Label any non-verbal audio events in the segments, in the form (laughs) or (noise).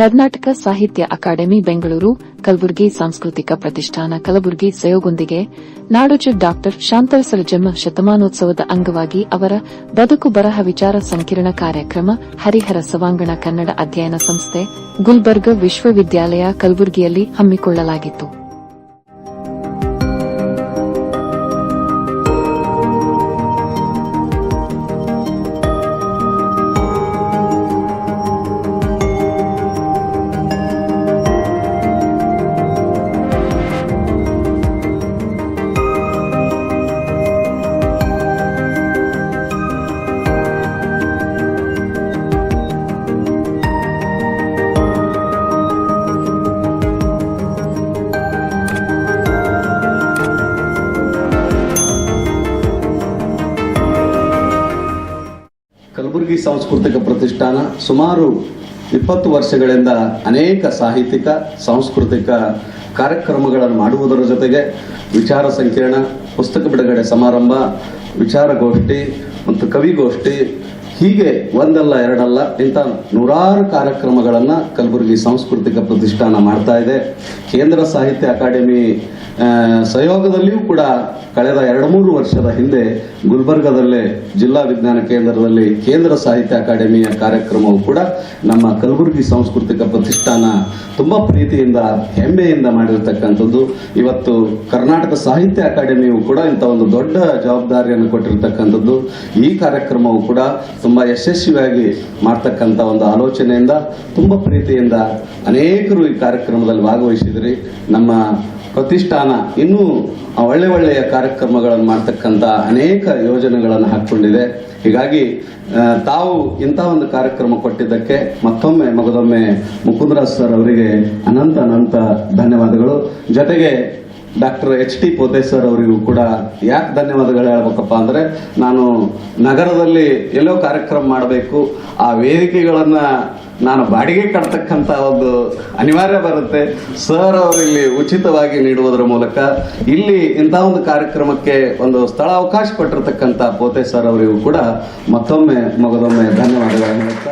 ಕರ್ನಾಟಕ ಸಾಹಿತ್ಯ ಅಕಾಡೆಮಿ ಬೆಂಗಳೂರು, ಕಲಬುರಗಿ ಸಾಂಸ್ಕೃತಿಕ ಪ್ರತಿಷ್ಠಾನ, ಕಲಬುರಗಿ ಸಯೋಗೊಂದಿಗೆ ನಾಡೋಜ ಡಾಕ್ಟರ್ ಶಾಂತರಸರ ಜನ್ಮ ಶತಮಾನೋತ್ಸವದ ಅಂಗವಾಗಿ ಅವರ ಬದುಕು ಬರಹ ವಿಚಾರ ಸಂಕಿರಣ ಕಾರ್ಯಕ್ರಮ ಹರಿಹರ ಸವಾಂಗಣ ಕನ್ನಡ ಅಧ್ಯಯನ ಸಂಸ್ಥೆ ಗುಲ್ಬರ್ಗ ವಿಶ್ವವಿದ್ಯಾಲಯ ಕಲಬುರಗಿಯಲ್ಲಿ ಹಮ್ಮಿಕೊಳ್ಳಲಾಗಿತ್ತು. ಸಾಂಸ್ಕೃತಿಕ ಪ್ರತಿಷ್ಠಾನ ಸುಮಾರು ಇಪ್ಪತ್ತು ವರ್ಷಗಳಿಂದ ಅನೇಕ ಸಾಹಿತ್ಯಿಕ ಸಾಂಸ್ಕೃತಿಕ ಕಾರ್ಯಕ್ರಮಗಳನ್ನು ಮಾಡುವುದರ ಜೊತೆಗೆ ವಿಚಾರ ಸಂಕಿರಣ, ಪುಸ್ತಕ ಬಿಡುಗಡೆ ಸಮಾರಂಭ ವಿಚಾರಗೋಷ್ಠಿ ಮತ್ತು ಕವಿಗೋಷ್ಠಿ ಹೀಗೆ ಒಂದಲ್ಲ ಎರಡಲ್ಲ ಇಂಥ ನೂರಾರು ಕಾರ್ಯಕ್ರಮಗಳನ್ನು ಕಲಬುರಗಿ ಸಾಂಸ್ಕೃತಿಕ ಪ್ರತಿಷ್ಠಾನ ಮಾಡ್ತಾ ಇದೆ. ಕೇಂದ್ರ ಸಾಹಿತ್ಯ ಅಕಾಡೆಮಿ ಸಹಯೋಗದಲ್ಲಿಯೂ ಕೂಡ ಕಳೆದ ಎರಡು ಮೂರು ವರ್ಷದ ಹಿಂದೆ ಗುಲ್ಬರ್ಗದಲ್ಲೇ ಜಿಲ್ಲಾ ವಿಜ್ಞಾನ ಕೇಂದ್ರದಲ್ಲಿ ಕೇಂದ್ರ ಸಾಹಿತ್ಯ ಅಕಾಡೆಮಿಯ ಕಾರ್ಯಕ್ರಮವು ಕೂಡ ನಮ್ಮ ಕಲಬುರಗಿ ಸಾಂಸ್ಕೃತಿಕ ಪ್ರತಿಷ್ಠಾನ ತುಂಬಾ ಪ್ರೀತಿಯಿಂದ, ಹೆಮ್ಮೆಯಿಂದ ಮಾಡಿರ್ತಕ್ಕಂಥದ್ದು. ಇವತ್ತು ಕರ್ನಾಟಕ ಸಾಹಿತ್ಯ ಅಕಾಡೆಮಿಯು ಕೂಡ ಇಂಥ ಒಂದು ದೊಡ್ಡ ಜವಾಬ್ದಾರಿಯನ್ನು ಕೊಟ್ಟಿರ್ತಕ್ಕಂಥದ್ದು. ಈ ಕಾರ್ಯಕ್ರಮವು ಕೂಡ ತುಂಬಾ ಯಶಸ್ವಿಯಾಗಿ ಮಾಡ್ತಕ್ಕಂಥ ಒಂದು ಆಲೋಚನೆಯಿಂದ, ತುಂಬಾ ಪ್ರೀತಿಯಿಂದ ಅನೇಕರು ಈ ಕಾರ್ಯಕ್ರಮದಲ್ಲಿ ಭಾಗವಹಿಸಿದ್ರಿ. ನಮ್ಮ ಪ್ರತಿಷ್ಠಾನ. ಇನ್ನೂ ಒಳ್ಳೆ ಒಳ್ಳೆಯ ಕಾರ್ಯಕ್ರಮಗಳನ್ನು ಮಾಡ್ತಕ್ಕಂಥ ಅನೇಕ ಯೋಜನೆಗಳನ್ನು ಹಾಕ್ಕೊಂಡಿದೆ. ಹೀಗಾಗಿ ತಾವು ಇಂಥ ಒಂದು ಕಾರ್ಯಕ್ರಮ ಕೊಟ್ಟಿದ್ದಕ್ಕೆ ಮತ್ತೊಮ್ಮೆ ಮಗದೊಮ್ಮೆ ಮುಕುಂದರಾಜ್ ಸರ್ ಅವರಿಗೆ ಅನಂತ ಅನಂತ ಧನ್ಯವಾದಗಳು. ಜೊತೆಗೆ ಡಾಕ್ಟರ್ ಎಚ್ ಟಿ ಸರ್ ಅವರಿಗೂ ಕೂಡ ಯಾಕೆ ಧನ್ಯವಾದಗಳು ಹೇಳ್ಬೇಕಪ್ಪ ಅಂದ್ರೆ, ನಾನು ನಗರದಲ್ಲಿ ಎಲ್ಲೋ ಕಾರ್ಯಕ್ರಮ ಮಾಡಬೇಕು, ಆ ವೇದಿಕೆಗಳನ್ನ ನಾನು ಬಾಡಿಗೆ ಕಟ್ತಕ್ಕಂತ ಒಂದು ಅನಿವಾರ್ಯ ಬರುತ್ತೆ. ಸರ್ ಅವರು ಇಲ್ಲಿ ಉಚಿತವಾಗಿ ನೀಡುವುದರ ಮೂಲಕ ಇಲ್ಲಿ ಇಂಥ ಒಂದು ಕಾರ್ಯಕ್ರಮಕ್ಕೆ ಒಂದು ಸ್ಥಳ ಅವಕಾಶ ಕೊಟ್ಟಿರತಕ್ಕಂಥ ಪೋತೆ ಸರ್ ಅವರಿಗೂ ಕೂಡ ಮತ್ತೊಮ್ಮೆ, ಮಗದೊಮ್ಮೆ ಧನ್ಯವಾದಗಳನ್ನು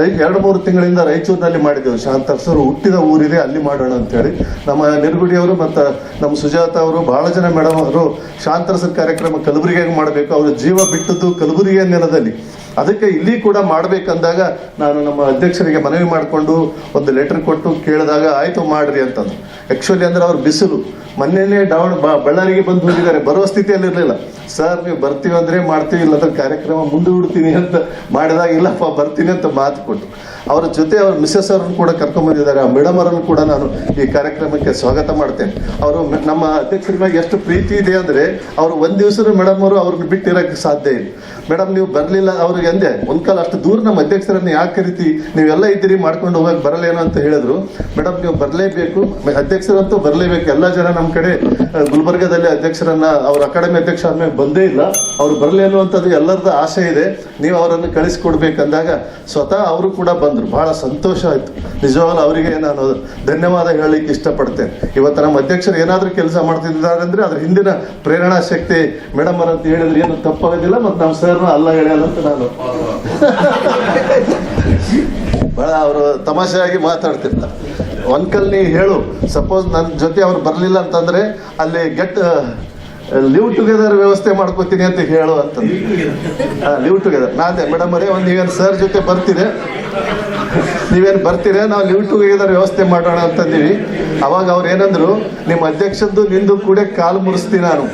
ಎರಡು ಮೂರು ತಿಂಗಳಿಂದ ರಾಯಚೂರಿನಲ್ಲಿ ಮಾಡಿದ್ದೆವು. ಶಾಂತ ಸರ್, ಹುಟ್ಟಿದ ಊರಿದೆ, ಅಲ್ಲಿ ಮಾಡೋಣ ಅಂತ ಹೇಳಿ. ನಮ್ಮ ನಿರ್ಗುಡಿಯವರು ಮತ್ತು ನಮ್ಮ ಸುಜಾತ ಅವರು ಬಹಳ ಜನ ಮೇಡಮ್ ಅವರು ಶಾಂತರ್ಸರ್ ಕಾರ್ಯಕ್ರಮ ಕಲಬುರಗಿಯಾಗಿ ಮಾಡಬೇಕು. ಅವರು ಜೀವ ಬಿಟ್ಟದ್ದು ಕಲಬುರಗಿಯ ನೆಲದಲ್ಲಿ. ಅದಕ್ಕೆ ಇಲ್ಲಿ ಕೂಡ ಮಾಡಬೇಕಂದಾಗ ನಾನು ನಮ್ಮ ಅಧ್ಯಕ್ಷರಿಗೆ ಮನವಿ ಮಾಡಿಕೊಂಡು ಒಂದು ಲೆಟರ್ ಕೊಟ್ಟು ಕೇಳಿದಾಗ, ಆಯ್ತು ಮಾಡ್ರಿ ಅಂತಂದು ಆಕ್ಚುಲಿ ಅಂದ್ರೆ ಅವ್ರು ಬಿಸಿಲು. ಮೊನ್ನೆನೇ ಡೌನ್ ಬಳ್ಳಾರಿಗೆ ಬಂದು ಹೋಗಿದ್ದಾರೆ ಬರುವ ಸ್ಥಿತಿಯಲ್ಲಿ ಇರಲಿಲ್ಲ. ಸರ್, ನೀವು ಬರ್ತೀವಿ ಅಂದ್ರೆ ಮಾಡ್ತೀವಿ, ಇಲ್ಲಂದ್ರೆ ಕಾರ್ಯಕ್ರಮ ಮುಂದೂಡ್ತೀನಿ ಅಂತ ಮಾಡಿದಾಗ, ಇಲ್ಲಪ್ಪ, ಬರ್ತೀನಿ ಅಂತ ಮಾತು ಕೊಟ್ಟು ಅವರ ಜೊತೆ ಅವ್ರ ಮಿಸ್ಸಸ್ ಅವ್ರನ್ನು ಕೂಡ ಕರ್ಕೊಂಡ್ ಬಂದಿದ್ದಾರೆ. ಆ ಮೇಡಮ್ ಅವರನ್ನು ಕೂಡ ನಾನು ಈ ಕಾರ್ಯಕ್ರಮಕ್ಕೆ ಸ್ವಾಗತ ಮಾಡ್ತೇನೆ. ಅವರು ನಮ್ಮ ಅಧ್ಯಕ್ಷರ ಮೇಲೆ ಎಷ್ಟು ಪ್ರೀತಿ ಇದೆ ಅಂದ್ರೆ, ಅವರು ಒಂದ್ ದಿವಸ ಮೇಡಮ್ ಅವರು ಅವ್ರನ್ನ ಬಿಟ್ಟಿರಕ್ಕೆ ಸಾಧ್ಯ ಇಲ್ಲ. ಮೇಡಮ್, ನೀವು ಬರ್ಲಿಲ್ಲ ಅವ್ರಿಗೆ ಅಂದೆ ಒಂದ್ ಕಾಲ ಅಷ್ಟು ದೂರ ನಮ್ಮ ಅಧ್ಯಕ್ಷರನ್ನ ಯಾಕೆ ಕರಿತಿ? ನೀವೆಲ್ಲ ಇದ್ದೀರಿ, ಮಾಡ್ಕೊಂಡು ಹೋಗಕ್ ಬರಲೇನೋ ಅಂತ ಹೇಳಿದ್ರು. ಮೇಡಮ್, ನೀವು ಬರಲೇಬೇಕು. ಅಧ್ಯಕ್ಷರಂತೂ ಬರಲೇಬೇಕು. ಎಲ್ಲ ಜನ ನಮ್ಮ ಕಡೆ ಗುಲ್ಬರ್ಗದಲ್ಲಿ ಅಧ್ಯಕ್ಷರನ್ನ, ಅವ್ರ ಅಕಾಡೆಮಿ ಅಧ್ಯಕ್ಷ ಆದ್ಮೇಲೆ ಬಂದೇ ಇಲ್ಲ. ಅವ್ರು ಬರಲೇನು ಅನ್ನುವಂಥದ್ದು ಎಲ್ಲರದ ಆಸೆ ಇದೆ. ನೀವು ಅವರನ್ನು ಕಳಿಸ್ಕೊಡ್ಬೇಕಂದಾಗ ಸ್ವತಃ ಅವರು ಕೂಡ ಬಂದ್ರು. ಬಹಳ ಸಂತೋಷ ಆಯ್ತು. ನಿಜವಾಗ್ಲೂ ಅವರಿಗೆ ನಾನು ಧನ್ಯವಾದ ಹೇಳಲಿಕ್ಕೆ ಇಷ್ಟಪಡ್ತೇನೆ. ಇವತ್ತು ನಮ್ಮ ಅಧ್ಯಕ್ಷರು ಏನಾದರೂ ಕೆಲಸ ಮಾಡ್ತಿದ್ದಾರೆ ಅಂದ್ರೆ ಅದ್ರ ಹಿಂದಿನ ಪ್ರೇರಣಾ ಶಕ್ತಿ ಮೇಡಮ್ ಅವರಂತ ಹೇಳಿದ್ರೆ ಏನು ತಪ್ಪಾಗೋದಿಲ್ಲ, ಮತ್ತು ನಮ್ಮ ಅಲ್ಲ ಹೇಳಲ್ಲ ಅಂತ ನಾನು. (laughs) ಬಹಳ ಅವರು ತಮಾಷೆಯಾಗಿ ಮಾತಾಡ್ತಿರ್ತಾರೆ. ಒಂದ್ಕಲ್ ನೀ ಹೇಳು ಸಪೋಸ್ ನನ್ನ ಜೊತೆ ಅವ್ರು ಬರಲಿಲ್ಲ ಅಂತಂದ್ರೆ ಅಲ್ಲಿ ಗೆಟ್ ಲಿವ್ ಟುಗೆದರ್ ವ್ಯವಸ್ಥೆ ಮಾಡ್ಕೋತೀನಿ ಅಂತ ಹೇಳು ಅಂತ ಲಿವ್ ಟುಗೆದರ್ ನಾನೇ ಮೇಡಮ್ ಅವರೇ ಒಂದು ಈಗ ಸರ್ ಜೊತೆ ಬರ್ತೀರಿ ನೀವೇನು ಬರ್ತೀರಾ? ನಾವು ಲಿವ್ ಟುಗೆದರ್ ವ್ಯವಸ್ಥೆ ಮಾಡೋಣ ಅಂತಂದೀವಿ. ಅವಾಗ ಅವ್ರು ಏನಂದ್ರು, ನಿಮ್ಮ ಅಧ್ಯಕ್ಷದ್ದು ನಿಂದು ಕೂಡ ಕಾಲು ಮುರಿಸ್ತೀನಿ ನಾನು.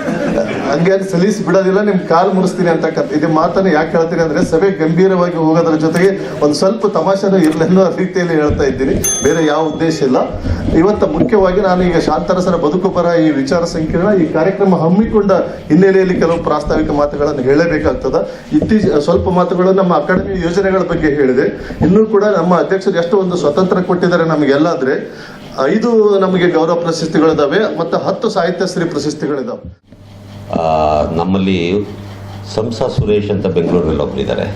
ಹಂಗೆ ಸಲೀಸ್ ಬಿಡೋದಿಲ್ಲ, ನಿಮ್ ಕಾಲು ಮುರಿಸ್ತೀನಿ ಅಂತಕ್ಕಂಥ ಇದು ಮಾತನ್ನು ಯಾಕೆ ಹೇಳ್ತೀನಿ ಅಂದ್ರೆ, ಸಭೆ ಗಂಭೀರವಾಗಿ ಹೋಗೋದ್ರ ಜೊತೆಗೆ ಒಂದು ಸ್ವಲ್ಪ ತಮಾಷೆನೂ ಇರಲಿ ಅನ್ನೋ ರೀತಿಯಲ್ಲಿ ಹೇಳ್ತಾ ಇದ್ದೀನಿ. ಬೇರೆ ಯಾವ ಉದ್ದೇಶ ಇಲ್ಲ. ಇವತ್ತು ಮುಖ್ಯವಾಗಿ ನಾನು ಈಗ ಶಾಂತರಸರ ಬದುಕು ಪರ ಈ ವಿಚಾರ ಸಂಕಿರಣ, ಈ ಕಾರ್ಯಕ್ರಮ ಹಮ್ಮಿಕೊಂಡ ಹಿನ್ನೆಲೆಯಲ್ಲಿ ಕೆಲವು ಪ್ರಾಸ್ತಾವಿಕ ಮಾತುಗಳನ್ನು ಹೇಳಬೇಕಾಗ್ತದ. ಇತ್ತೀಚೆ ಸ್ವಲ್ಪ ಮಾತುಗಳು ನಮ್ಮ ಅಕಾಡೆಮಿ ಯೋಜನೆಗಳ ಬಗ್ಗೆ ಹೇಳಿದೆ. ಇನ್ನೂ ಕೂಡ ನಮ್ಮ ಅಧ್ಯಕ್ಷರು ಎಷ್ಟು ಒಂದು ಸ್ವತಂತ್ರ ಕೊಟ್ಟಿದ್ದಾರೆ ನಮಗೆಲ್ಲ ಆದ್ರೆ ಐದು ನಮಗೆ ಗೌರವ ಪ್ರಶಸ್ತಿಗಳಿದ್ದಾವೆ ಮತ್ತು ಹತ್ತು ಸಾಹಿತ್ಯಶ್ರೀ ಪ್ರಶಸ್ತಿಗಳಿದಾವೆ. ನಮ್ಮಲ್ಲಿ ಸಂಸಾ ಸುರೇಶ್ ಅಂತ ಬೆಂಗಳೂರಿನಲ್ಲಿ ಒಬ್ಬರಿದ್ದಾರೆ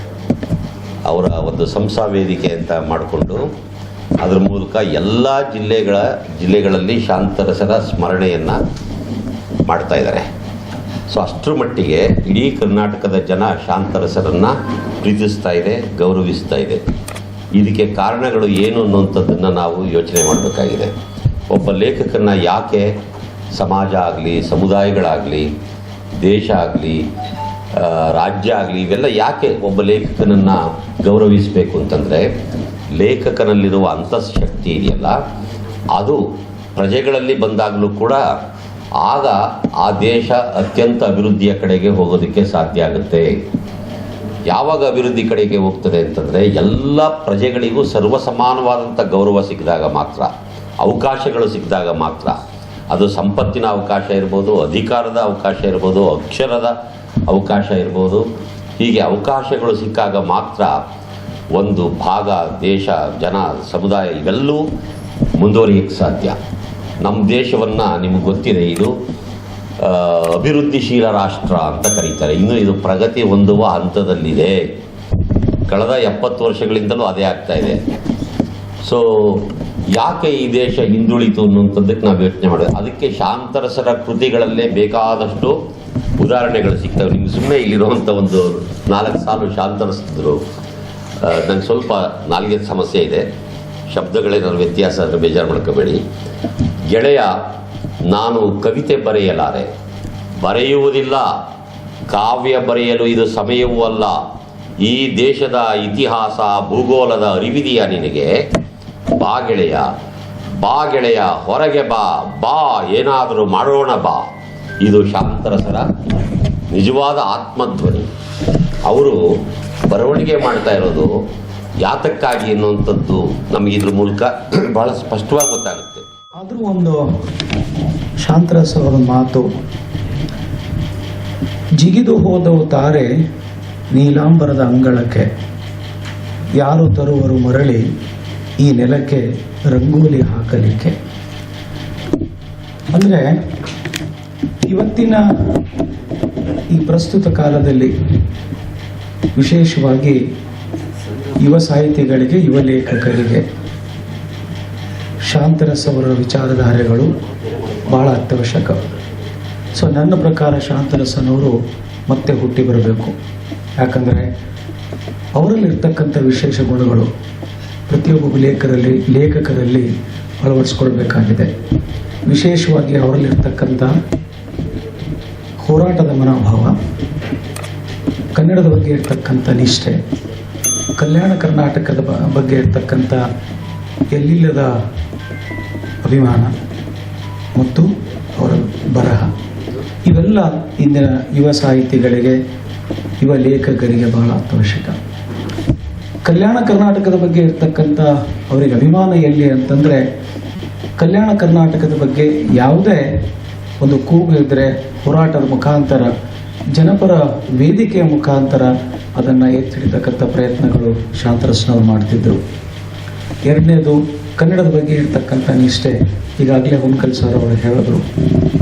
ಅವರ ಒಂದು ಸಂಸ ವೇದಿಕೆ ಅಂತ ಮಾಡಿಕೊಂಡು ಅದರ ಮೂಲಕ ಎಲ್ಲ ಜಿಲ್ಲೆಗಳ ಜಿಲ್ಲೆಗಳಲ್ಲಿ ಶಾಂತರಸರ ಸ್ಮರಣೆಯನ್ನು ಮಾಡ್ತಾ ಇದ್ದಾರೆ. ಸೊ ಅಷ್ಟರ ಮಟ್ಟಿಗೆ ಇಡೀ ಕರ್ನಾಟಕದ ಜನ ಶಾಂತರಸರನ್ನು ಪ್ರೀತಿಸ್ತಾ ಇದೆ, ಗೌರವಿಸ್ತಾ ಇದೆ. ಇದಕ್ಕೆ ಕಾರಣಗಳು ಏನು ಅನ್ನುವಂಥದ್ದನ್ನು ನಾವು ಯೋಚನೆ ಮಾಡಬೇಕಾಗಿದೆ. ಒಬ್ಬ ಲೇಖಕನ ಯಾಕೆ ಸಮಾಜ ಆಗಲಿ, ಸಮುದಾಯಗಳಾಗಲಿ, ದೇಶ ಆಗಲಿ ರಾಜ್ಯ ಆಗಲಿ, ಇವೆಲ್ಲ ಯಾಕೆ ಒಬ್ಬ ಲೇಖಕನನ್ನು ಗೌರವಿಸಬೇಕು ಅಂತಂದರೆ, ಲೇಖಕನಲ್ಲಿರುವ ಅಂತಃಶಕ್ತಿ ಇದೆಯಲ್ಲ, ಅದು ಪ್ರಜೆಗಳಲ್ಲಿ ಬಂದಾಗಲೂ ಕೂಡ ಆಗ ಆ ದೇಶ ಅತ್ಯಂತ ಅಭಿವೃದ್ಧಿಯ ಕಡೆಗೆ ಹೋಗೋದಕ್ಕೆ ಸಾಧ್ಯ ಆಗುತ್ತೆ. ಯಾವಾಗ ಅಭಿವೃದ್ಧಿ ಕಡೆಗೆ ಹೋಗ್ತದೆ ಅಂತಂದರೆ ಎಲ್ಲ ಪ್ರಜೆಗಳಿಗೂ ಸರ್ವಸಮಾನವಾದಂಥ ಗೌರವ ಸಿಕ್ಕಿದಾಗ ಮಾತ್ರ, ಅವಕಾಶಗಳು ಸಿಕ್ಕಿದಾಗ ಮಾತ್ರ. ಅದು ಸಂಪತ್ತಿನ ಅವಕಾಶ ಇರ್ಬೋದು, ಅಧಿಕಾರದ ಅವಕಾಶ ಇರ್ಬೋದು, ಅಕ್ಷರದ ಅವಕಾಶ ಇರ್ಬೋದು. ಹೀಗೆ ಅವಕಾಶಗಳು ಸಿಕ್ಕಾಗ ಮಾತ್ರ ಒಂದು ಭಾಗ, ದೇಶ, ಜನ, ಸಮುದಾಯ ಇವೆಲ್ಲವೂ ಮುಂದುವರಿಯಕ್ಕೆ ಸಾಧ್ಯ. ನಮ್ಮ ದೇಶವನ್ನು ನಿಮಗೆ ಗೊತ್ತಿದೆ ಇದು. ಅಭಿವೃದ್ಧಿಶೀಲ ರಾಷ್ಟ್ರ ಅಂತ ಕರೀತಾರೆ. ಇನ್ನು ಇದು ಪ್ರಗತಿ ಹೊಂದುವ ಹಂತದಲ್ಲಿದೆ. ಕಳೆದ ಎಪ್ಪತ್ತು ವರ್ಷಗಳಿಂದಲೂ ಅದೇ ಆಗ್ತಾ ಇದೆ. ಸೊ ಯಾಕೆ ಈ ದೇಶ ಹಿಂದುಳಿತು ಅನ್ನುವಂಥದ್ದಕ್ಕೆ ನಾವು ಯೋಚನೆ ಮಾಡೋದು. ಅದಕ್ಕೆ ಶಾಂತರಸರ ಕೃತಿಗಳಲ್ಲೇ ಬೇಕಾದಷ್ಟು ಉದಾಹರಣೆಗಳು ಸಿಗ್ತವೆ. ನಿಮ್ಗೆ ಸುಮ್ಮನೆ ಇಲ್ಲಿರುವಂಥ ಒಂದು ನಾಲ್ಕು ಸಾಲು ಶಾಂತರಸಿದ್ರು. ನಂಗೆ ಸ್ವಲ್ಪ ನಾಲ್ಗೆ ಸಮಸ್ಯೆ ಇದೆ. ಶಬ್ದಗಳೇನಾದ್ರು ವ್ಯತ್ಯಾಸ ಆದರೆ ಬೇಜಾರು ಮಾಡ್ಕೋಬೇಡಿ. ಗೆಳೆಯ ನಾನು ಕವಿತೆ ಬರೆಯಲಾರೆ. ಬರೆಯುವುದಿಲ್ಲ, ಕಾವ್ಯ ಬರೆಯಲು ಇದು ಸಮಯವೂ ಅಲ್ಲ. ಈ ದೇಶದ ಇತಿಹಾಸ, ಭೂಗೋಳದ ಅರಿವಿದೆಯಾ ನಿನಗೆ? ಬಾಗೆಳೆಯ ಬಾಗೆಳೆಯ ಹೊರಗೆ ಬಾ ಬಾ, ಏನಾದರೂ ಮಾಡೋಣ ಬಾ. ಇದು ಶಾಂತರಸರ ನಿಜವಾದ ಆತ್ಮಧ್ವನಿ. ಅವರು ಬರವಣಿಗೆ ಮಾಡ್ತಾ ಇರೋದು ಯಾತಕ್ಕಾಗಿ ಅನ್ನುವಂಥದ್ದು ನಮಗೆ ಇದ್ರ ಮೂಲಕ ಬಹಳ ಸ್ಪಷ್ಟವಾಗಿ ಗೊತ್ತಾಗುತ್ತೆ. ಆದರೂ ಒಂದು ಶಾಂತರಸ ಅವರ ಮಾತು. ಜಿಗಿದು ಹೋದವು ತಾರೆ ನೀಲಾಂಬರದ ಅಂಗಳಕ್ಕೆ. ಯಾರು ತರುವರು ಮರಳಿ ಈ ನೆಲಕ್ಕೆ ರಂಗೋಲಿ ಹಾಕಲಿಕ್ಕೆ. ಅಂದರೆ ಇವತ್ತಿನ ಈ ಪ್ರಸ್ತುತ ಕಾಲದಲ್ಲಿ ವಿಶೇಷವಾಗಿ ಯುವ ಸಾಹಿತಿಗಳಿಗೆ, ಯುವ ಲೇಖಕರಿಗೆ ಶಾಂತರಸ್ ಅವರ ವಿಚಾರಧಾರೆಗಳು ಬಹಳ ಅತ್ಯವಶ್ಯಕ. ಸೊ ನನ್ನ ಪ್ರಕಾರ ಶಾಂತರಸನವರು ಮತ್ತೆ ಹುಟ್ಟಿ ಬರಬೇಕು. ಯಾಕಂದರೆ ಅವರಲ್ಲಿರ್ತಕ್ಕಂಥ ವಿಶೇಷ ಗುಣಗಳು ಪ್ರತಿಯೊಬ್ಬ ಲೇಖರಲ್ಲಿ, ಲೇಖಕರಲ್ಲಿ ಅಳವಡಿಸ್ಕೊಳ್ಬೇಕಾಗಿದೆ. ವಿಶೇಷವಾಗಿ ಅವರಲ್ಲಿರ್ತಕ್ಕಂಥ ಹೋರಾಟದ ಮನೋಭಾವ, ಕನ್ನಡದ ಬಗ್ಗೆ ಇರ್ತಕ್ಕಂಥ ನಿಷ್ಠೆ, ಕಲ್ಯಾಣ ಕರ್ನಾಟಕದ ಬಗ್ಗೆ ಇರ್ತಕ್ಕಂಥ ಎಲ್ಲಿಲ್ಲದ ಅಭಿಮಾನ ಮತ್ತು ಅವರ ಬರಹ. ಇವೆಲ್ಲ ಇಂದಿನ ಯುವ ಸಾಹಿತಿಗಳಿಗೆ, ಯುವ ಲೇಖಕರಿಗೆ ಬಹಳ ಅತ್ಯವಶ್ಯಕ ಕಲ್ಯಾಣ ಕರ್ನಾಟಕದ ಬಗ್ಗೆ ಇರ್ತಕ್ಕಂಥ ಅವರಿಗೆ ಅಭಿಮಾನ ಎಲ್ಲಿ ಅಂತಂದರೆ, ಕಲ್ಯಾಣ ಕರ್ನಾಟಕದ ಬಗ್ಗೆ ಯಾವುದೇ ಒಂದು ಕೂಗು ಇದ್ದರೆ ಹೋರಾಟದ ಮುಖಾಂತರ, ಜನಪರ ವೇದಿಕೆಯ ಮುಖಾಂತರ ಅದನ್ನು ಎತ್ತಿಡಿತಕ್ಕಂಥ ಪ್ರಯತ್ನಗಳು ಶಾಂತರಸ್ನವರು ಮಾಡ್ತಿದ್ದರು ಎರಡನೇದು ಕನ್ನಡದ ಬಗ್ಗೆ ಇರ್ತಕ್ಕಂಥ ನಿಷ್ಠೆ ಈಗಾಗಲೇ ಹುನ್ಕಲ್ ಸರ್ ಅವರು ಹೇಳಿದ್ರು.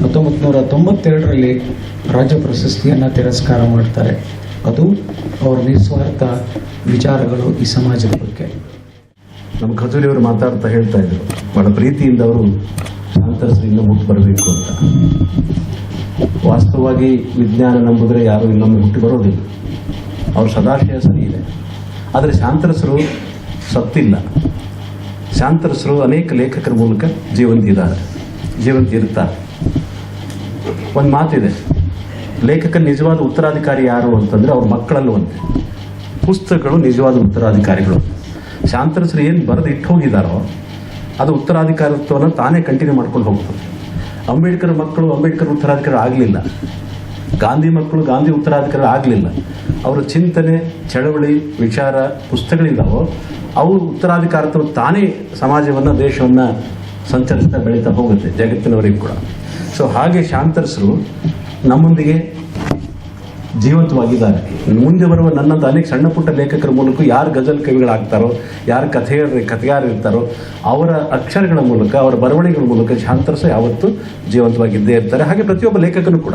ಹತ್ತೊಂಬತ್ತು ನೂರ ತೊಂಬತ್ತೆರಡರಲ್ಲಿ ರಾಜ್ಯ ಪ್ರಶಸ್ತಿಯನ್ನು ತಿರಸ್ಕಾರ ಮಾಡ್ತಾರೆ. ಅದು ಅವರ ನಿಸ್ವಾರ್ಥ ವಿಚಾರಗಳು ಈ ಸಮಾಜದ ಬಗ್ಗೆ. ನಮ್ಮ ಖಜೂರಿಯವರು ಮಾತಾಡ್ತಾ ಹೇಳ್ತಾ ಇದ್ರು. ಬಹಳ ಪ್ರೀತಿಯಿಂದ ಅವರು ಶಾಂತರಸರಿಂದ ಹುಟ್ಟು ಬರಬೇಕು ಅಂತ. ವಾಸ್ತವವಾಗಿ ವಿಜ್ಞಾನ ನಂಬಿದ್ರೆ ಯಾರು ಇನ್ನೊಮ್ಮೆ ಹುಟ್ಟಿ ಬರೋದಿಲ್ಲ. ಅವ್ರ ಸದಾಶಯ ಸರಿ ಇದೆ. ಆದರೆ ಶಾಂತರಸರು ಸತ್ತಿಲ್ಲ. ಶಾಂತರಸರು ಅನೇಕ ಲೇಖಕರ ಮೂಲಕ ಜೀವಂತ ಇದ್ದಾರೆ ಜೀವಂತ ಇರ್ತಾರೆ ಒಂದು ಮಾತಿದೆ. ಲೇಖಕನ ನಿಜವಾದ ಉತ್ತರಾಧಿಕಾರಿ ಯಾರು ಅಂತಂದ್ರೆ ಅವ್ರ ಮಕ್ಕಳಲ್ಲೂ ಒಂದು. ಪುಸ್ತಕಗಳು ನಿಜವಾದ ಉತ್ತರಾಧಿಕಾರಿಗಳು ಶಾಂತರಸರು ಏನು ಬರೆದು ಇಟ್ಟು ಹೋಗಿದ್ದಾರೋ, ಅದು ಉತ್ತರಾಧಿಕಾರತ್ವವನ್ನು ತಾನೇ ಕಂಟಿನ್ಯೂ ಮಾಡ್ಕೊಂಡು ಹೋಗ್ತದೆ. ಅಂಬೇಡ್ಕರ್ ಮಕ್ಕಳು ಅಂಬೇಡ್ಕರ್ ಉತ್ತರಾಧಿಕಾರ ಆಗಲಿಲ್ಲ. ಗಾಂಧಿ ಮಕ್ಕಳು ಗಾಂಧಿ ಉತ್ತರಾಧಿಕಾರ ಆಗಲಿಲ್ಲ. ಅವರ ಚಿಂತನೆ, ಚಳವಳಿ, ವಿಚಾರ, ಪುಸ್ತಕಗಳಿದ್ದಾವೋ ಅವು ಉತ್ತರಾಧಿಕಾರತ್ವ ತಾನೇ ಸಮಾಜವನ್ನು, ದೇಶವನ್ನು ಸಂಚರಿಸ್ತಾ ಬೆಳೀತಾ ಹೋಗುತ್ತೆ, ಜಗತ್ತಿನವರಿಗೂ ಕೂಡ. ಸೊ ಹಾಗೆ ಶಾಂತರಸರು ನಮ್ಮೊಂದಿಗೆ ಜೀವಂತವಾಗಿದ್ದಾರೆ. ಮುಂದೆ ಬರುವ ನನ್ನಂತ ಅನೇಕ ಸಣ್ಣ ಪುಟ್ಟ ಲೇಖಕರ ಮೂಲಕ ಯಾರು ಗಜಲ್ ಕವಿಗಳಾಗ್ತಾರೋ, ಯಾರು ಕಥೆಯ ಕಥೆಗಾರ ಇರ್ತಾರೋ ಅವರ ಅಕ್ಷರಗಳ ಮೂಲಕ, ಅವರ ಬರವಣಿಗೆಗಳ ಮೂಲಕ ಶಾಂತರಸ ಯಾವತ್ತೂ ಜೀವಂತವಾಗಿದ್ದೇ ಇರ್ತಾರೆ. ಹಾಗೆ ಪ್ರತಿಯೊಬ್ಬ ಲೇಖಕನು ಕೂಡ.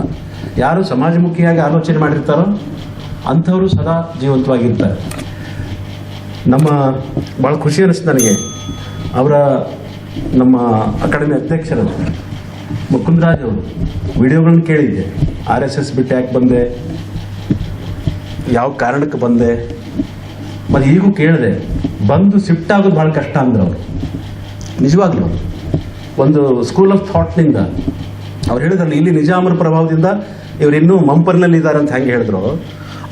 ಯಾರು ಸಮಾಜಮುಖಿಯಾಗಿ ಆಲೋಚನೆ ಮಾಡಿರ್ತಾರೋ, ಅಂಥವರು ಸದಾ ಜೀವಂತವಾಗಿರ್ತಾರೆ. ನಮ್ಮ ಭಾಳ ಖುಷಿ ಅನಿಸ್ತು ನನಗೆ. ಅವರ ನಮ್ಮ ಅಕಾಡೆಮಿ ಅಧ್ಯಕ್ಷರು ಮುಕುಂದರಾಜ್ ಅವರು ವಿಡಿಯೋಗಳನ್ನ ಕೇಳಿದ್ದೆ. ಆರ್ ಎಸ್ ಎಸ್ ಬಿಟ್ಟು ಯಾಕೆ ಬಂದೆ? ಯಾವ ಕಾರಣಕ್ಕೆ ಬಂದೆ? ಮತ್ತು ಈಗೂ ಕೇಳಿದೆ. ಬಂದು ಶಿಫ್ಟ್ ಆಗೋದು ಭಾಳ ಕಷ್ಟ ಅಂದ್ರೆ ಅವರು. ನಿಜವಾಗ್ಲೂ. ಒಂದು ಸ್ಕೂಲ್ ಆಫ್ ಥಾಟ್ನಿಂದ ಅವ್ರು ಹೇಳಿದ್ರಲ್ಲ, ಇಲ್ಲಿ ನಿಜಾಮರ ಪ್ರಭಾವದಿಂದ ಇವರು ಇನ್ನೂ ಮಂಪರ್ನಲ್ಲಿ ಇದ್ದಾರೆ ಅಂತ ಹೆಂಗೆ ಹೇಳಿದ್ರು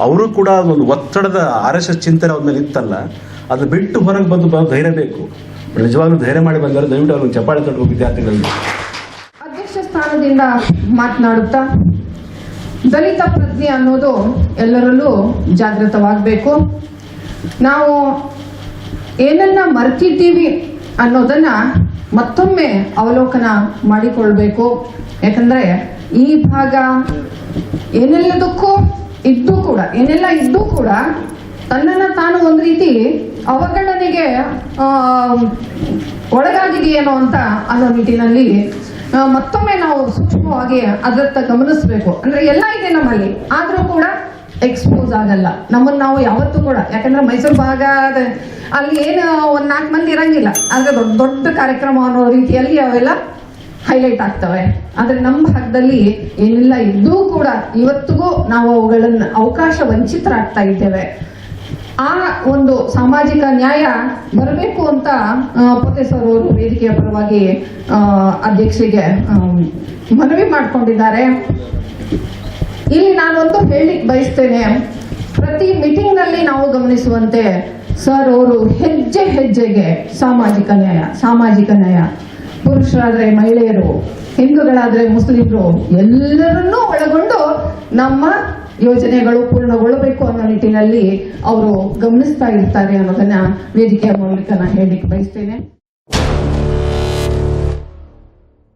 ಅವರು ಕೂಡ ಒಂದು ಒತ್ತಡದ ಆರ್ ಚಿಂತನೆ ಅವ್ರ ಮೇಲೆ ಇತ್ತಲ್ಲ, ಅದು ಬಿಟ್ಟು ಹೊರಗೆ ಬಂದು ಧೈರ್ಯ ಬೇಕು. ನಿಜವಾಗ್ಲೂ ಧೈರ್ಯ ಮಾಡಿ ಬಂದರೆ ದಯವಿಟ್ಟು ಅವ್ರಿಗೆ ಚಪ್ಪಾಳೆ ತಟ್ಟಬೇಕು ವಿದ್ಯಾರ್ಥಿಗಳಿಗೆ ಅಧ್ಯಕ್ಷ ಸ್ಥಾನದಿಂದ ಮಾತನಾಡುತ್ತಾ, ದಲಿತ ಪ್ರಜ್ಞೆ ಅನ್ನೋದು ಎಲ್ಲರಲ್ಲೂ ಜಾಗೃತವಾಗಬೇಕು. ನಾವು ಏನನ್ನ ಮರ್ತಿದ್ದೀವಿ ಅನ್ನೋದನ್ನ ಮತ್ತೊಮ್ಮೆ ಅವಲೋಕನ ಮಾಡಿಕೊಳ್ಬೇಕು. ಯಾಕಂದ್ರೆ ಈ ಭಾಗ ಏನೆಲ್ಲದಕ್ಕೂ ಇದ್ದು ಕೂಡ ಏನೆಲ್ಲ ಇದ್ದು ಕೂಡ ತನ್ನನ್ನ ತಾನು ಒಂದು ರೀತಿ ಅವಗಣನೆಗೆ ಆ, ಒಳಗಾಗಿದೆಯೇನೋ ಅಂತ ಅನ್ನೋ ನಿಟ್ಟಿನಲ್ಲಿ ಮತ್ತೊಮ್ಮೆ ನಾವು ಸೂಕ್ಷ್ಮವಾಗಿ ಅದರತ್ತ ಗಮನಿಸಬೇಕು. ಅಂದ್ರೆ ಎಲ್ಲ ಇದೆ ನಮ್ಮಲ್ಲಿ ಆದ್ರೂ ಕೂಡ ಎಕ್ಸ್ಪೋಸ್ ಆಗಲ್ಲ. ನಮ್ಮನ್ನ ನಾವು ಯಾವತ್ತೂ ಕೂಡ ಯಾಕಂದ್ರೆ ಮೈಸೂರು ಭಾಗ ಅಲ್ಲಿ ಏನು ಒಂದ್ ನಾಲ್ಕು ಮಂದಿ ಇರಂಗಿಲ್ಲ. ಆದ್ರೆ ದೊಡ್ಡ ದೊಡ್ಡ ಕಾರ್ಯಕ್ರಮ ಅನ್ನೋ ರೀತಿಯಲ್ಲಿ ಅವೆಲ್ಲ ಹೈಲೈಟ್ ಆಗ್ತವೆ. ಆದ್ರೆ ನಮ್ಮ ಭಾಗದಲ್ಲಿ ಏನೆಲ್ಲ, ಇದ್ದೂ ಕೂಡ ಇವತ್ತಿಗೂ ನಾವು ಅವುಗಳನ್ನ ಅವಕಾಶ ವಂಚಿತರಾಗ್ತಾ ಇದ್ದೇವೆ. ಆ ಒಂದು ಸಾಮಾಜಿಕ ನ್ಯಾಯ ಬರಬೇಕು ಅಂತ ಪ್ರೊಫೆಸರ್ ಅವರು ವೇದಿಕೆಯ ಪರವಾಗಿ ಅಧ್ಯಕ್ಷರಿಗೆ ಮನವಿ ಮಾಡಿಕೊಂಡಿದ್ದಾರೆ. ಇಲ್ಲಿ ನಾನೊಂದು ಹೇಳಿಕ್ ಬಯಸ್ತೇನೆ. ಪ್ರತಿ ಮೀಟಿಂಗ್ನಲ್ಲಿ ನಾವು ಗಮನಿಸುವಂತೆ, ಸರ್ ಅವರು ಹೆಜ್ಜೆ ಹೆಜ್ಜೆಗೆ ಸಾಮಾಜಿಕ ನ್ಯಾಯ ಸಾಮಾಜಿಕ ನ್ಯಾಯ. ಪುರುಷರಾದ್ರೆ ಮಹಿಳೆಯರು, ಹಿಂದೂಗಳಾದ್ರೆ ಮುಸ್ಲಿಮರು, ಎಲ್ಲರನ್ನೂ ಒಳಗೊಂಡು ನಮ್ಮ ಯೋಜನೆಗಳು ಪೂರ್ಣಗೊಳ್ಳಬೇಕು ಅನ್ನೋ ನಿಟ್ಟಿನಲ್ಲಿ ಅವರು ಗಮನಿಸ್ತಾ ಇರ್ತಾರೆ ಅನ್ನೋದನ್ನ ವೇದಿಕೆಯ ಮೂಲಕ ನಾನು ಹೇಳಿಕ್ ಬಯಸ್ತೇನೆ.